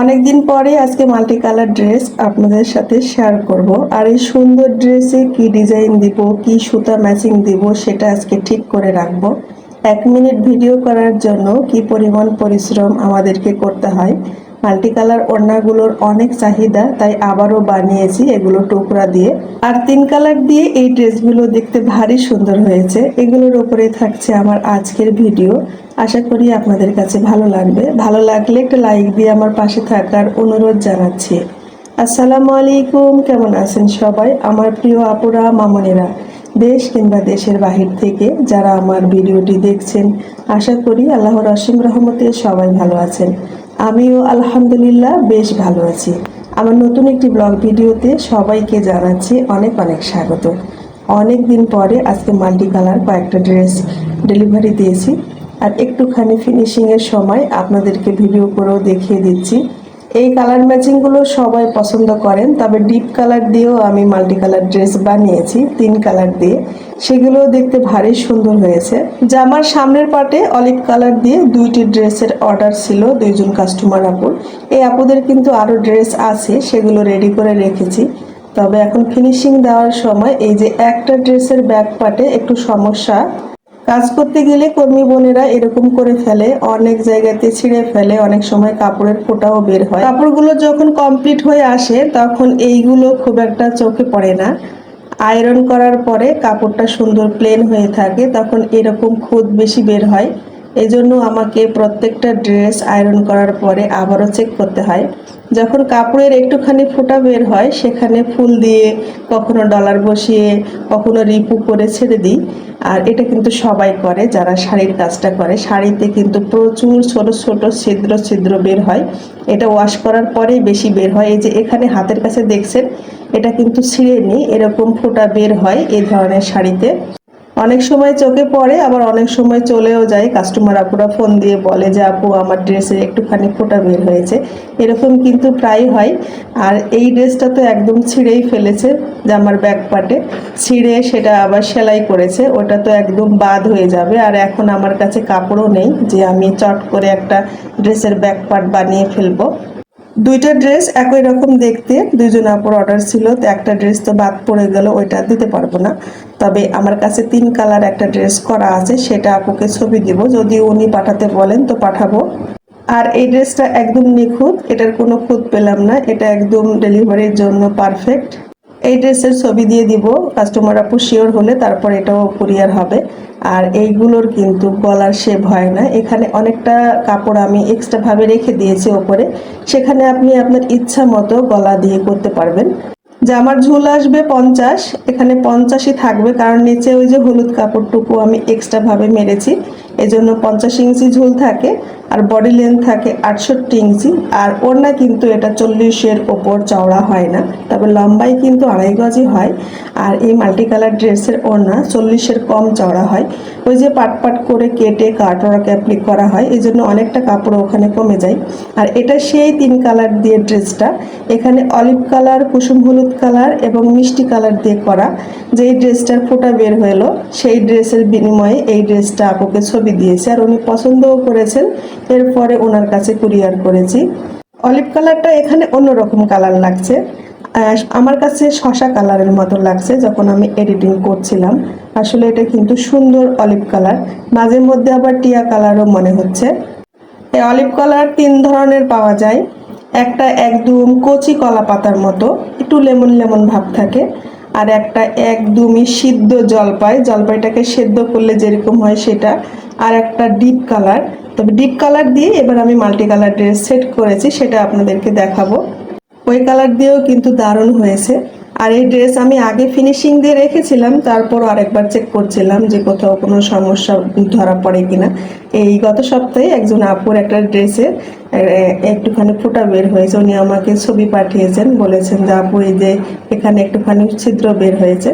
অনেকদিন পরে আজকে মাল্টি কালার ড্রেস আপনাদের সাথে শেয়ার করব। আর এই সুন্দর ড্রেসে কি ডিজাইন দিব, কি সুতা ম্যাচিং দিব, সেটা আজকে ঠিক করে রাখব। এক মিনিট ভিডিও করার জন্য কি পরিমাণ পরিশ্রম আমাদেরকে করতে হয় মাল্টি কালার ওড়নাগুলোর অনেক চাহিদা, তাই আবারও বানিয়েছি এগুলো টুকরা দিয়ে। আর তিন কালার দিয়ে এই ড্রেসগুলো দেখতে ভারী সুন্দর হয়েছে। এগুলোর উপরে থাকছে আমার আজকের ভিডিও। আশা করি আপনাদের কাছে ভালো লাগবে। ভালো লাগলে একটা লাইক দিয়ে আমার পাশে থাকার অনুরোধ জানাচ্ছি। আসসালামু আলাইকুম, কেমন আছেন সবাই? আমার প্রিয় আপুরা, মামনিরা, দেশ কিংবা দেশের বাহির থেকে যারা আমার ভিডিওটি দেখছেন, আশা করি আল্লাহর অসীম রহমতে সবাই ভালো আছেন। আমিও আলহামদুলিল্লাহ বেশ ভালো আছি। আমার নতুন একটি ব্লগ ভিডিওতে সবাইকে জানাচ্ছি অনেক অনেক স্বাগত। অনেক দিন পরে আজকে মাল্টি কালার কয়েকটা ড্রেস ডেলিভারি দিয়েছি। আর একটুখানি ফিনিশিংয়ের সময় আপনাদেরকে ভিডিও করেও দেখিয়ে দিচ্ছি। এই কালার ম্যাচিংগুলো সবাই পছন্দ করেন, তবে ডিপ কালার দিয়েও আমি মাল্টি কালার ড্রেস বানিয়েছি তিন কালার দিয়ে। সেগুলো দেখতে ভারী সুন্দর হয়েছে। জামার সামনের পাটে অলিভ কালার দিয়ে দুইটি ড্রেসের অর্ডার ছিল দুইজন কাস্টমার আপুর। এই আপুদের কিন্তু আরও ড্রেস আছে, সেগুলো রেডি করে রেখেছি। তবে এখন ফিনিশিং দেওয়ার সময় এই যে একটা ড্রেসের ব্যাক পার্টে একটু সমস্যা। কাজ করতে গেলে কর্মী বোনেরা এরকম করে ফেলে, অনেক জায়গাতে ছিঁড়ে ফেলে, অনেক সময় কাপড়ের ফোঁটাও বের হয়। কাপড়গুলো যখন কমপ্লিট হয়ে আসে, তখন এইগুলো খুব একটা চোখে পড়ে না। আয়রন করার পরে কাপড়টা সুন্দর প্লেন হয়ে থাকে, তখন এরকম খুদ বেশি বের হয়। এজন্য আমাকে প্রত্যেকটা ড্রেস আয়রন করার পরে আবারও চেক করতে হয়। যখন কাপড়ের একটুখানি ফোঁটা বের হয়, সেখানে ফুল দিয়ে কখনো ডলার বসিয়ে, কখনো রিপু করে ছেড়ে দিই। আর এটা কিন্তু সবাই করে, যারা শাড়ির কাজটা করে। শাড়িতে কিন্তু প্রচুর ছোট ছোট ছিদ্র ছিদ্র বের হয়। এটা ওয়াশ করার পরেই বেশি বের হয়। এই যে এখানে হাতের কাছে দেখছেন, এটা কিন্তু ছিঁড়ে নি এরকম ফোঁটা বের হয় এই ধরনের শাড়িতে। অনেক সময় চোখে পড়ে, আবার অনেক সময় চলেও যায়। কাস্টমার আপুরা ফোন দিয়ে বলে যে, আপু, আমার ড্রেসে একটুখানি ফোঁটা বের হয়েছে। এরকম কিন্তু প্রায় হয়। আর এই ড্রেসটা তো একদম ছিঁড়েই ফেলেছে জামার ব্যাক পার্টে ছিঁড়ে সেটা আবার সেলাই করেছে। ওটা তো একদম বাদ হয়ে যাবে। আর এখন আমার কাছে কাপড়ও নেই, যে আমি চট করে একটা ড্রেসের ব্যাক পার্ট বানিয়ে ফেলব। দুইটা ড্রেস একই রকম দেখতে, দুইজন আপুর অর্ডার ছিল, তো একটা ড্রেস তো বাদ পড়ে গেল, ওইটা দিতে পারব না। তবে আমার কাছে তিন কালার একটা ড্রেস করা আছে, সেটা আপুকে ছবি দিব, যদি উনি পাঠাতে বলেন তো পাঠাবো। আর এই ড্রেসটা একদম নিখুঁত, এটার কোনো খুঁত পেলাম না, এটা একদম ডেলিভারির জন্য পারফেক্ট এই ড্রেসের ছবি দিয়ে দিব কাস্টমার আপু শিওর হলে তারপর এটাও কুরিয়ার হবে। আর এইগুলোর কিন্তু গলার শেপ হয় না। এখানে অনেকটা কাপড় আমি এক্সট্রাভাবে রেখে দিয়েছি ওপরে। সেখানে আপনি আপনার ইচ্ছা মতো গলা দিয়ে করতে পারবেন। জামার ঝুল আসবে পঞ্চাশ, এখানে পঞ্চাশই থাকবে, কারণ নিচে ওই যে হলুদ কাপড়টুকু আমি এক্সট্রাভাবে মেরেছি। এজন্য পঞ্চাশ ইঞ্চি ঝুল থাকে আর বডি লেন্থ থাকে আটষট্টি ইঞ্চি। আর ওড়না কিন্তু এটা চল্লিশের ওপর চওড়া হয় না, তবে লম্বাই কিন্তু আড়াই গজই হয়। আর এই মাল্টি কালার ড্রেসের ওড়না চল্লিশের কম চওড়া হয়। ওই যে পাট পাট করে কেটে কাটওয়ার্ক অ্যাপ্লিক করা হয় এই জন্য অনেকটা কাপড় ওখানে কমে যায়। আর এটা সেই তিন কালার দিয়ে ড্রেসটা। এখানে অলিভ কালার কুসুম হলুদ কালার এবং মিষ্টি কালার দিয়ে করা। যেই ড্রেসটার ফোটা বের হলো, সেই ড্রেসের বিনিময়ে এই ড্রেসটা আপুকে ছবি দিয়েছে আর উনি পছন্দও করেছেন। এরপরে ওনার কাছে কুরিয়ার করেছি। অলিভ কালারটা এখানে অন্যরকম কালার লাগছে। আমার কাছে শশা কালারের মতো লাগছে যখন আমি এডিটিং করছিলাম। আসলে এটা কিন্তু সুন্দর অলিভ কালার। মাঝে মধ্যে আবার টিয়া কালারও মনে হচ্ছে। এই অলিভ কালার তিন ধরনের পাওয়া যায়। একটা একদম কচি কলা পাতার মতো, একটু লেমন লেমন ভাব থাকে। আর একটা এক দুমি সিদ্ধ জলপাই। জলপাইটাকে সেদ্ধ করলে যেরকম হয় সেটা। আর একটা ডিপ কালার। তবে ডিপ কালার দিয়ে এবার আমি মাল্টি কালার ড্রেস সেট করেছি, সেটা আপনাদেরকে দেখাবো। ওই কালার দিয়েও কিন্তু দারুণ হয়েছে। আর এই ড্রেস আমি আগে ফিনিশিং দিয়ে রেখেছিলাম তারপর আরেকবার চেক করছিলাম যে কোথাও কোনো সমস্যা ধরা পড়ে কিনা। এই গত সপ্তাহে একজন আপুর একটা ড্রেসে একটুখানি ফোঁটা বের হয়েছে। উনি আমাকে ছবি পাঠিয়েছেন, বলেছেন যে, আপু, এই যে এখানে একটুখানি ছিদ্র বের হয়েছে।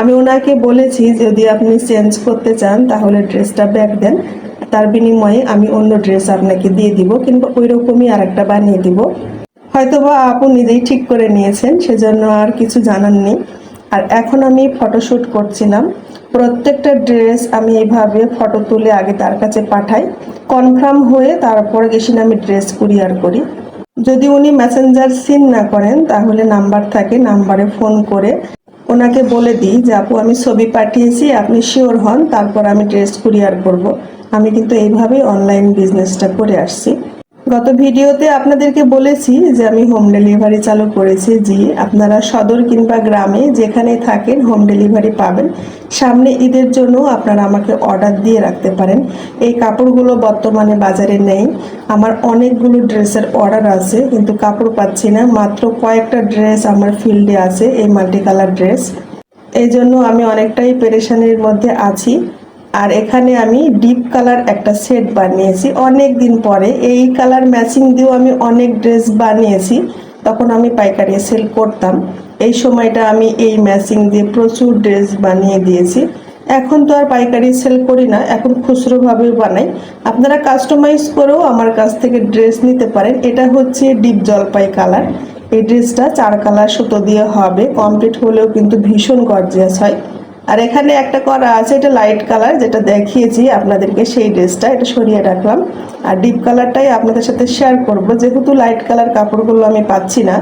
আমি ওনাকে বলেছি, যদি আপনি চেঞ্জ করতে চান, তাহলে ড্রেসটা ব্যাক দেন। তার বিনিময়ে আমি অন্য ড্রেস আপনাকে দিয়ে দিব, কিংবা ওই রকমই আরেকটা বানিয়ে দিব। হয়তোবা আপু নিজেই ঠিক করে নিয়েছেন, সেজন্য আর কিছু জানার নেই আর এখন আমি ফটোশ্যুট করছিলাম। প্রত্যেকটা ড্রেস আমি এইভাবে ফটো তুলে আগে তার কাছে পাঠাই। কনফার্ম হয়ে তারপর গেছি আমি ড্রেস কুরিয়ার করি। যদি উনি মেসেঞ্জার সিন না করেন, তাহলে নাম্বার থাকে নাম্বারে ফোন করে ওনাকে বলে দিই যে, আপু, আমি ছবি পাঠিয়েছি, আপনি শিওর হন, তারপর আমি ড্রেস কুরিয়ার করব। আমি কিন্তু এইভাবেই অনলাইন বিজনেসটা করে আসছি। গত ভিডিওতে আপনাদেরকে বলেছি যে আমি হোম ডেলিভারি চালু করেছি জি, আপনারা সদর কিংবা গ্রামে যেখানে থাকেন হোম ডেলিভারি পাবেন। সামনে ঈদের জন্য আপনারা আমাকে অর্ডার দিয়ে রাখতে পারেন। এই কাপড়গুলো বর্তমানে বাজারে নেই। আমার অনেকগুলো ড্রেসের অর্ডার আছে, কিন্তু কাপড় পাচ্ছি না। মাত্র কয়েকটা ড্রেস আমার ফিল্ডে আছে, এই মাল্টি কালার ড্রেস এই জন্য আমি অনেকটাই পেরেশানির মধ্যে আছি। আর এখানে আমি ডিপ কালার একটা সেট বানিয়েছি। অনেক দিন পরে এই কালার ম্যাচিং দিয়েও আমি অনেক ড্রেস বানিয়েছি। তখন আমি পাইকারি সেল করতাম। এই সময়টা আমি এই ম্যাচিং দিয়ে প্রচুর ড্রেস বানিয়ে দিয়েছি। এখন তো আর পাইকারি সেল করি না, এখন খুচরোভাবে বানাই। আপনারা কাস্টমাইজ করেও আমার কাছ থেকে ড্রেস নিতে পারেন। এটা হচ্ছে ডিপ জলপাই কালার এই ড্রেসটা চার কালার সুতো দিয়ে হবে। কমপ্লিট হলেও কিন্তু ভীষণ গর্জিয়াস হয়। আর এখানে একটা করা আছে, এটা লাইট কালার যেটা দেখিয়েছি আপনাদেরকে সেই ড্রেসটা, এটা সরিয়ে রাখলাম। আর ডিপ কালারটাই আপনাদের সাথে শেয়ার করব, যেহেতু লাইট কালার কাপড়গুলো আমি পাচ্ছি না।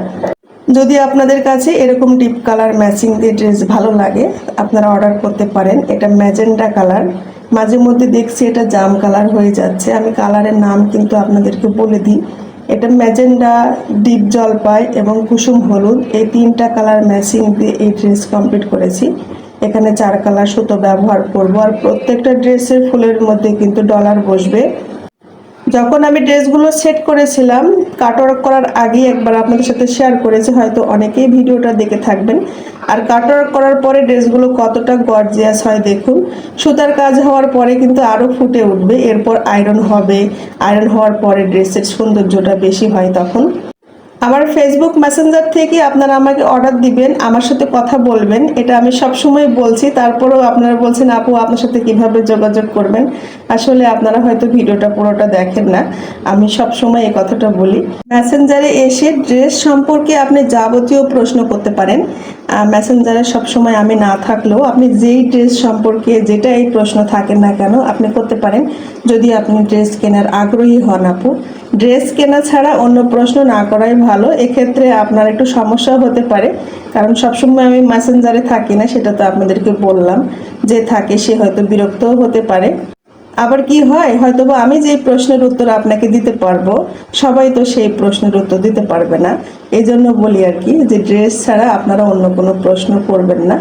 যদি আপনাদের কাছে এরকম ডিপ কালার ম্যাচিং দিয়ে ড্রেস ভালো লাগে, আপনারা অর্ডার করতে পারেন। এটা ম্যাজেন্ডা কালার মাঝে মধ্যে দেখছি এটা জাম কালার হয়ে যাচ্ছে। আমি কালারের নাম কিন্তু আপনাদেরকে বলে দিই। এটা ম্যাজেন্ডা ডিপ জলপাই এবং কুসুম হলুদ, এই তিনটা কালার ম্যাচিং দিয়ে এই ড্রেস কমপ্লিট করেছি। এখানে চার কালার সুতো ব্যবহার করব আর প্রত্যেকটা ড্রেসের ফুলের মধ্যে কিন্তু ডলার বসবে। যখন আমি ড্রেসগুলো সেট করেছিলাম, কাটওয়ার্ক করার আগেই একবার আপনাদের সাথে শেয়ার করেছি, হয়তো অনেকেই ভিডিওটা দেখে থাকবেন। আর কাটওয়ার্ক করার পরে ড্রেসগুলো কতটা গর্জিয়াস হয় দেখুন। সুতার কাজ হওয়ার পরে কিন্তু আরও ফুটে উঠবে, এরপর আয়রন হবে। আয়রন হওয়ার পরে ড্রেসের সৌন্দর্যটা বেশি হয় তখন। আমার ফেসবুক মেসেঞ্জার থেকে আপনারা আমাকে অর্ডার দিবেন, আমার সাথে কথা বলবেন। এটা আমি সব সময় বলছি, তারপরেও আপনারা বলছেন, আপু, আপনার সাথে কীভাবে যোগাযোগ করবেন? আসলে আপনারা হয়তো ভিডিওটা পুরোটা দেখেন না। আমি সব সময় এই কথাটা বলি। মেসেঞ্জারে এসে ড্রেস সম্পর্কে আপনি যাবতীয় প্রশ্ন করতে পারেন। মেসেঞ্জারে সবসময় আমি না থাকলেও আপনি যেই ড্রেস সম্পর্কে যেটা এই প্রশ্ন থাকেন না কেন, আপনি করতে পারেন। যদি আপনি ড্রেস কেনার আগ্রহী হন, আপু ড্রেস কেনা ছাড়া অন্য প্রশ্ন না করাই ভালো। এক্ষেত্রে আপনার একটু সমস্যা হতে পারে। কারণ সবসময় আমি মেসেঞ্জারে থাকি না, সেটা তো আপনাদেরকে বললাম যে থাকে, সে হয়তো বিরক্তও হতে পারে। আবার কি হয় হয়তো বা আমি যে প্রশ্নের উত্তর আপনাকে দিতে পারব, সবাই তো সেই প্রশ্নের উত্তর দিতে পারবে না। এই জন্য বলি আর কি যে ড্রেস ছাড়া আপনারা অন্য কোনো প্রশ্ন করবেন না।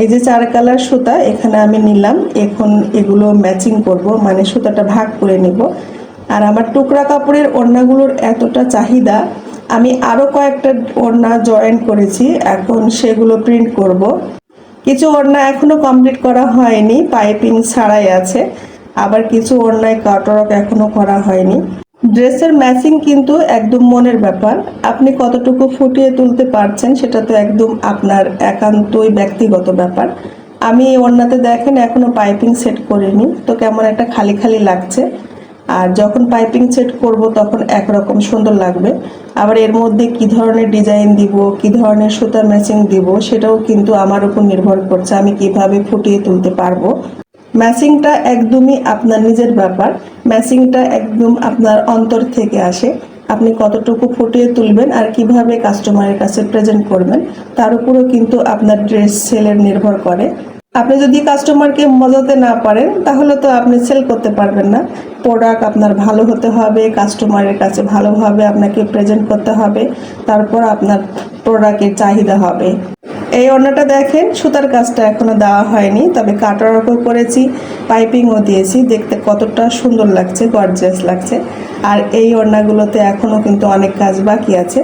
এই যে চার কালার সুতা, এখানে আমি নিলাম। এখন এগুলো ম্যাচিং করব মানে সুতাটা ভাগ করে নিব। আর আমার টুকরা কাপড়ের ওড়নাগুলোর এতটা চাহিদা, আমি আরও কয়েকটা ওড়না জয়েন করেছি, এখন সেগুলো প্রিন্ট করব। কিছু ওড়না এখনও কমপ্লিট করা হয়নি পাইপিং ছাড়াই আছে, আবার কিছু ওড়নায় কাটরক এখনও করা হয়নি। ড্রেসের ম্যাচিং কিন্তু একদম মনের ব্যাপার, আপনি কতটুকু ফুটিয়ে তুলতে পারছেন সেটা তো একদম আপনার একান্তই ব্যক্তিগত ব্যাপার। আমি ওড়নাতে দেখেন এখনও পাইপিং সেট করিনি, তো কেমন একটা খালি খালি লাগছে। আর যখন পাইপিং সেট করব তখন একরকম সুন্দর লাগবে। আবার এর মধ্যে কি ধরনের ডিজাইন দিব, কি ধরনের সুতা ম্যাচিং দিব, সেটাও কিন্তু আমার উপর নির্ভর করছে আমি কীভাবে ফুটিয়ে তুলতে পারব। ম্যাচিংটা একদমই আপনার নিজের ব্যাপার। ম্যাচিংটা একদম আপনার অন্তর থেকে আসে। আপনি কতটুকু ফুটিয়ে তুলবেন আর কীভাবে কাস্টমারের কাছে প্রেজেন্ট করবেন, তার উপরও কিন্তু আপনার ড্রেস সেলের নির্ভর করে। আপনি যদি কাস্টমারকে মজাতে না পারেন, তাহলে তো আপনি সেল করতে পারবেন না। প্রোডাক্ট আপনার ভালো হতে হবে কাস্টমারের কাছে ভালোভাবে আপনাকে প্রেজেন্ট করতে হবে, তারপর আপনার প্রোডাক্টের চাহিদা হবে। এই ওড়নাটা দেখেন, সুতার কাজটা এখনও দেওয়া হয়নি, তবে কাটওয়ার্কও করেছি, পাইপিংও দিয়েছি, দেখতে কতটা সুন্দর লাগছে গর্জিয়াস লাগছে। আর এই ওড়নাগুলোতে এখনও কিন্তু অনেক কাজ বাকি আছে,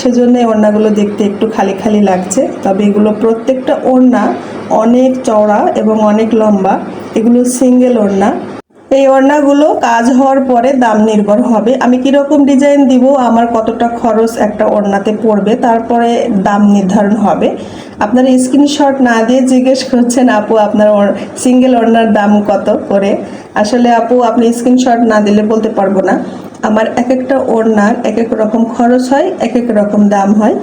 সেজন্য এই ওড়নাগুলো দেখতে একটু খালি খালি লাগছে, তবে এগুলো প্রত্যেকটা ওড়না অনেক চওড়া এবং অনেক লম্বা, এগুলো সিঙ্গেল ওড়না এই ওড়নাগুলো কাজ হওয়ার পরে দাম নির্ভর হবে। আমি কীরকম ডিজাইন দিব, আমার কতটা খরচ একটা ওড়নাতে পড়বে, তারপরে দাম নির্ধারণ হবে। আপনারা স্ক্রিনশট না দিয়ে জিজ্ঞেস করছেন, আপু, আপনার সিঙ্গেল ওড়নার দাম কত করে? আসলে আপু, আপনি স্ক্রিনশট না দিলে বলতে পারব না। আমার এক একটা ওড়নার এক এক রকম খরচ হয় এক এক রকম দাম হয়।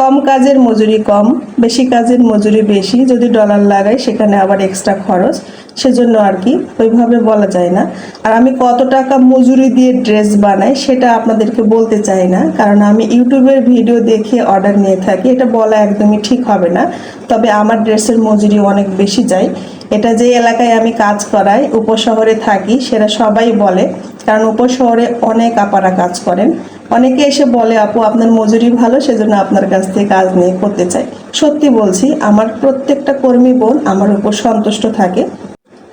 কম কাজের মজুরি কম, বেশি কাজের মজুরি বেশি, যদি ডলার লাগাই সেখানে আবার এক্সট্রা খরচ, সেজন্য আর কি, ওইভাবে বলা যায় না। আর আমি কত টাকা মজুরি দিয়ে ড্রেস বানাই সেটা আপনাদেরকে বলতে চাই না, কারণ আমি ইউটিউবের ভিডিও দেখে অর্ডার নিয়ে থাকি, এটা বলা একদমই ঠিক হবে না। তবে আমার ড্রেসের মজুরি অনেক বেশি যায়। এটা যে এলাকায় আমি কাজ করাই, উপশহরে থাকি, সেটা সবাই বলে, কারণ উপশহরে অনেক আপারা কাজ করেন। অনেকে এসে বলে, আপু, আপনার মজুরি ভালো, সেজন্য আপনার কাছ থেকে কাজ নিয়ে করতে চাই। সত্যি বলছি, আমার প্রত্যেকটা কর্মী বোন আমার উপর সন্তুষ্ট থাকে।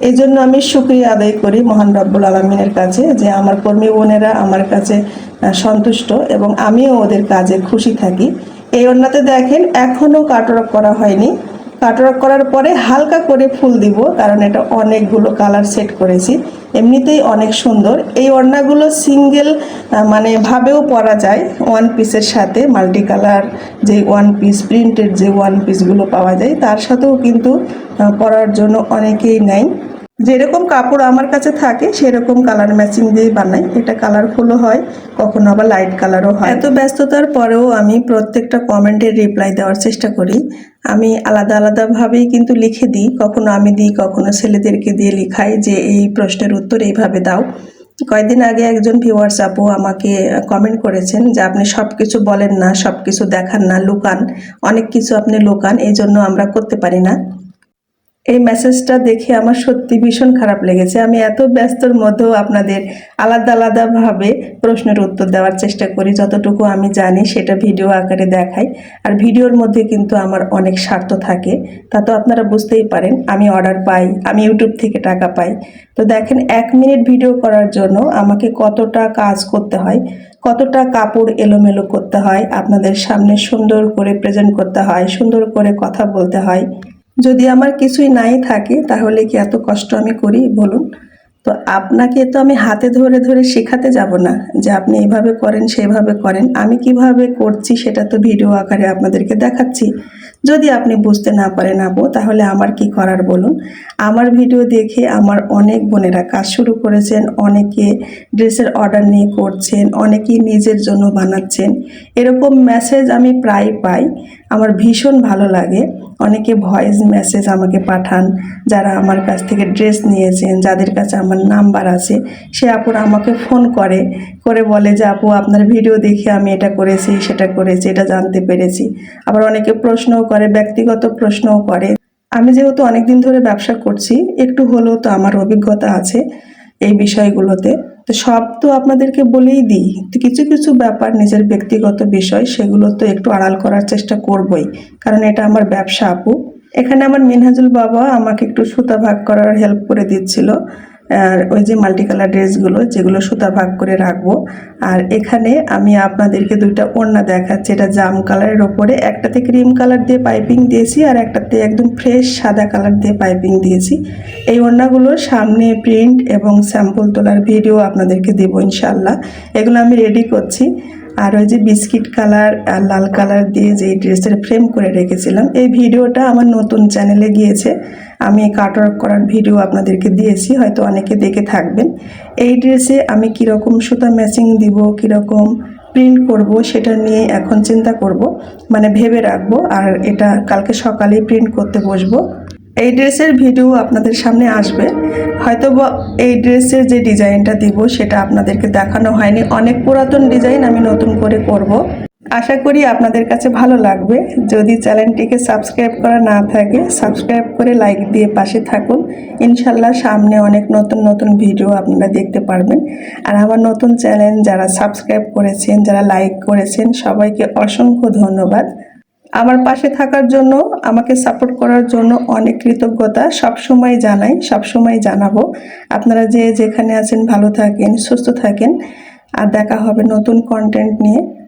এই জন্য আমি সুক্রিয়া আদায় করি মহান রব্বুল আলমিনের কাছে যে আমার কর্মী বোনেরা আমার কাছে সন্তুষ্ট এবং আমিও ওদের কাজে খুশি থাকি। এই অন্যতে দেখেন এখনও কাটরক করা হয়নি। কাটরক করার পরে হালকা করে ফুল দিব, কারণ এটা অনেকগুলো কালার সেট করেছি। এমনিতেই অনেক সুন্দর। এই ওড়নাগুলো সিঙ্গেল মানে ভাবেও পরা যায় ওয়ান পিসের সাথে। মাল্টি কালার যে ওয়ান পিস প্রিন্টেড যে ওয়ান পিসগুলো পাওয়া যায়, তার সাথেও কিন্তু পরার জন্য অনেকেই নেয়। যেরকম কাপড় আমার কাছে থাকে, সেরকম কালার ম্যাচিং দিয়ে বানাই। এটা কালারফুলও হয়, কখনো আবার লাইট কালারও হয়। এত ব্যস্ততার পরেও আমি প্রত্যেকটা কমেন্টের রিপ্লাই দেওয়ার চেষ্টা করি। আমি আলাদা আলাদাভাবেই কিন্তু লিখে দিই। কখনো আমি দিই, কখনো ছেলেদেরকে দিয়ে লিখাই যে, এই প্রশ্নের উত্তর এইভাবে দাও। কয়েকদিন আগে একজন ভিউয়ার্স আপু আমাকে কমেন্ট করেছেন যে, আপনি সব কিছু বলেন না সব কিছু দেখান না, লুকান। অনেক কিছু আপনি লুকান, এই জন্য আমরা করতে পারি না। এই মেসেজটা দেখে আমার সত্যি ভীষণ খারাপ লেগেছে। আমি এত ব্যস্তর মধ্যেও আপনাদের আলাদা আলাদাভাবে প্রশ্নের উত্তর দেওয়ার চেষ্টা করি। যতটুকু আমি জানি সেটা ভিডিও আকারে দেখাই। আর ভিডিওর মধ্যে কিন্তু আমার অনেক স্বার্থ থাকে। তা তো আপনারা বুঝতেই পারেন, আমি অর্ডার পাই, আমি ইউটিউব থেকে টাকা পাই। তো দেখেন, এক মিনিট ভিডিও করার জন্য আমাকে কতটা কাজ করতে হয়, কতটা কাপড় এলোমেলো করতে হয়, আপনাদের সামনে সুন্দর করে প্রেজেন্ট করতে হয়, সুন্দর করে কথা বলতে হয়। যদি আমার কিছুই নাই থাকে, তাহলে কি এত কষ্ট আমি করি? বলুন। তো আপনাকে তো আমি হাতে ধরে ধরে শেখাতে যাব না যে আপনি এইভাবে করেন, সেভাবে করেন। আমি কীভাবে করছি সেটা তো ভিডিও আকারে আপনাদেরকে দেখাচ্ছি। যদি আপনি বুঝতে না পারেন আপু তাহলে আমার কি করার বলুন? আমার ভিডিও দেখে আমার অনেক বোনেরা কাজ শুরু করেছেন, অনেকে ড্রেসের অর্ডার নিয়ে করছেন, অনেকেই নিজের জন্য বানাচ্ছেন। এরকম মেসেজ আমি প্রায় পাই। আমার ভীষণ ভালো লাগে। অনেকে ভয়েস মেসেজ আমাকে পাঠান, যারা আমার কাছ থেকে ড্রেস নিয়েছেন, যাদের কাছে আমার নাম্বার আছে, সে আপুরা আমাকে ফোন করে করে বলে যে, আপু, আপনার ভিডিও দেখে আমি এটা করেছি, সেটা করেছি, এটা জানতে পেরেছি। আবার অনেকে প্রশ্নও করে, ব্যক্তিগত প্রশ্নও করে। আমি যেহেতু অনেকদিন ধরে ব্যবসা করছি, একটু হলেও তো আমার অভিজ্ঞতা আছে এই বিষয়গুলোতে। তো সব তো আপনাদেরকে বলেই দিই, তো কিছু কিছু ব্যাপার নিজের ব্যক্তিগত বিষয়, সেগুলো তো একটু আড়াল করার চেষ্টা করবই, কারণ এটা আমার ব্যবসা আপু। এখানে আমার মিনহাজুল বাবা আমাকে একটু সুতা ভাগ করার হেল্প করে দিচ্ছিল। আর ওই যে মাল্টি কালার ড্রেসগুলো যেগুলো সুতা ভাগ করে রাখব। আর এখানে আমি আপনাদেরকে দুইটা ওড়না দেখাচ্ছি। এটা জাম কালারের ওপরে। একটাতে ক্রিম কালার দিয়ে পাইপিং দিয়েছি আর একটাতে একদম ফ্রেশ সাদা কালার দিয়ে পাইপিং দিয়েছি। এই ওড়নাগুলোর সামনে প্রিন্ট এবং স্যাম্পল তোলার ভিডিও আপনাদেরকে দেবো ইনশাল্লাহ এগুলো আমি রেডি করছি। আর ওই যে বিস্কিট কালার আর লাল কালার দিয়ে যে ড্রেসের ফ্রেম করে রেখেছিলাম, এই ভিডিওটা আমার নতুন চ্যানেলে গিয়েছে। আমি কাটওয়ার্ক করার ভিডিও আপনাদেরকে দিয়েছি, হয়তো অনেকে দেখে থাকবেন। এই ড্রেসে আমি কীরকম সুতা ম্যাচিং দিব, কীরকম প্রিন্ট করব, সেটা নিয়ে এখন চিন্তা করব মানে ভেবে রাখব, আর এটা কালকে সকালেই প্রিন্ট করতে বসবো। এই ড্রেসের ভিডিও আপনাদের সামনে আসবে। হয়তো এই ড্রেসের যে ডিজাইনটা দিব, সেটা আপনাদেরকে দেখানো হয়নি। অনেক পুরাতন ডিজাইন আমি নতুন করে করব। আশা করি আপনাদের কাছে ভালো লাগবে। যদি চ্যানেলটিকে সাবস্ক্রাইব করা না থাকে, সাবস্ক্রাইব করে লাইক দিয়ে পাশে থাকুন। ইনশাল্লাহ সামনে অনেক নতুন নতুন ভিডিও আপনারা দেখতে পারবেন। আর আমার নতুন চ্যানেল যারা সাবস্ক্রাইব করেছেন, যারা লাইক করেছেন, সবাইকে অসংখ্য ধন্যবাদ। আমার পাশে থাকার জন্য, আমাকে সাপোর্ট করার জন্য অনেক কৃতজ্ঞতা। সব সময় জানাই, সব সময় জানাব। আপনারা যে যেখানে আছেন, ভালো থাকেন, সুস্থ থাকেন। আর দেখা হবে নতুন কন্টেন্ট নিয়ে।